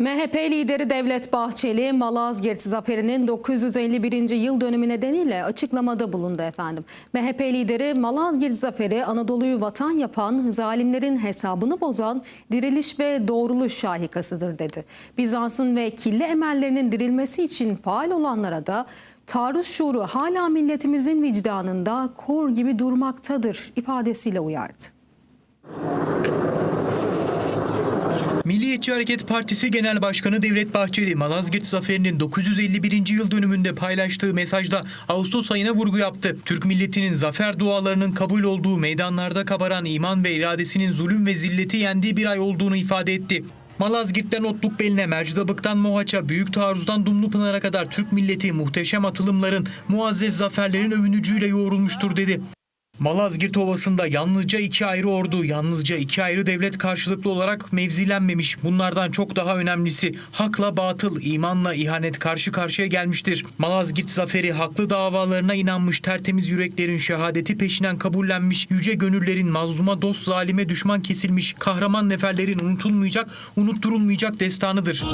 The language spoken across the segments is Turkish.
MHP lideri Devlet Bahçeli, Malazgirt zaferinin 951. yıl dönümü nedeniyle açıklamada bulundu efendim. MHP lideri Malazgirt zaferi Anadolu'yu vatan yapan, zalimlerin hesabını bozan diriliş ve doğruluş şahikasıdır dedi. Bizans'ın ve kirli emellerinin dirilmesi için faal olanlara da taarruz şuuru hala milletimizin vicdanında kor gibi durmaktadır ifadesiyle uyardı. Milliyetçi Hareket Partisi Genel Başkanı Devlet Bahçeli, Malazgirt Zaferi'nin 951. yıl dönümünde paylaştığı mesajda Ağustos ayına vurgu yaptı. Türk milletinin zafer dualarının kabul olduğu meydanlarda kabaran iman ve iradesinin zulüm ve zilleti yendiği bir ay olduğunu ifade etti. Malazgirt'ten Otlukbeli'ne, Mercidabık'tan Mohaç'a, Büyük Taarruz'dan Dumlupınar'a kadar Türk milleti muhteşem atılımların, muazzez zaferlerin övünücüyle yoğrulmuştur dedi. Malazgirt Ovası'nda yalnızca iki ayrı ordu, yalnızca iki ayrı devlet karşılıklı olarak mevzilenmemiş. Bunlardan çok daha önemlisi hakla batıl, imanla ihanet karşı karşıya gelmiştir. Malazgirt zaferi haklı davalarına inanmış tertemiz yüreklerin şehadeti peşinen kabullenmiş, yüce gönüllerin mazluma dost zalime düşman kesilmiş, kahraman neferlerin unutulmayacak, unutturulmayacak destanıdır.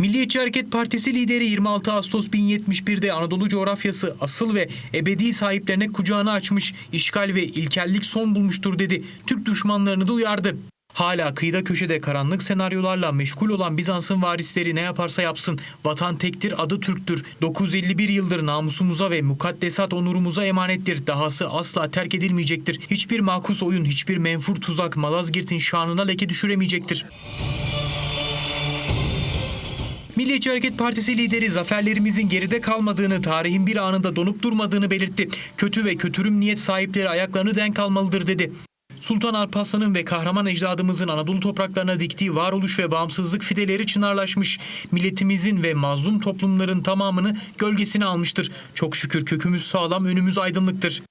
Milliyetçi Hareket Partisi lideri 26 Ağustos 1071'de Anadolu coğrafyası asıl ve ebedi sahiplerine kucağını açmış, işgal ve ilkellik son bulmuştur dedi. Türk düşmanlarını da uyardı. Hala kıyıda köşede karanlık senaryolarla meşgul olan Bizans'ın varisleri ne yaparsa yapsın vatan tektir adı Türktür. 951 yıldır namusumuza ve mukaddesat onurumuza emanettir. Dahası asla terk edilmeyecektir. Hiçbir makus oyun, hiçbir menfur tuzak Malazgirt'in şanına leke düşüremeyecektir. Milliyetçi Hareket Partisi lideri zaferlerimizin geride kalmadığını, tarihin bir anında donup durmadığını belirtti. Kötü ve kötürüm niyet sahipleri ayaklarını denk almalıdır dedi. Sultan Alparslan'ın ve kahraman ecdadımızın Anadolu topraklarına diktiği varoluş ve bağımsızlık fideleri çınarlaşmış. Milletimizin ve mazlum toplumların tamamını gölgesine almıştır. Çok şükür kökümüz sağlam, önümüz aydınlıktır.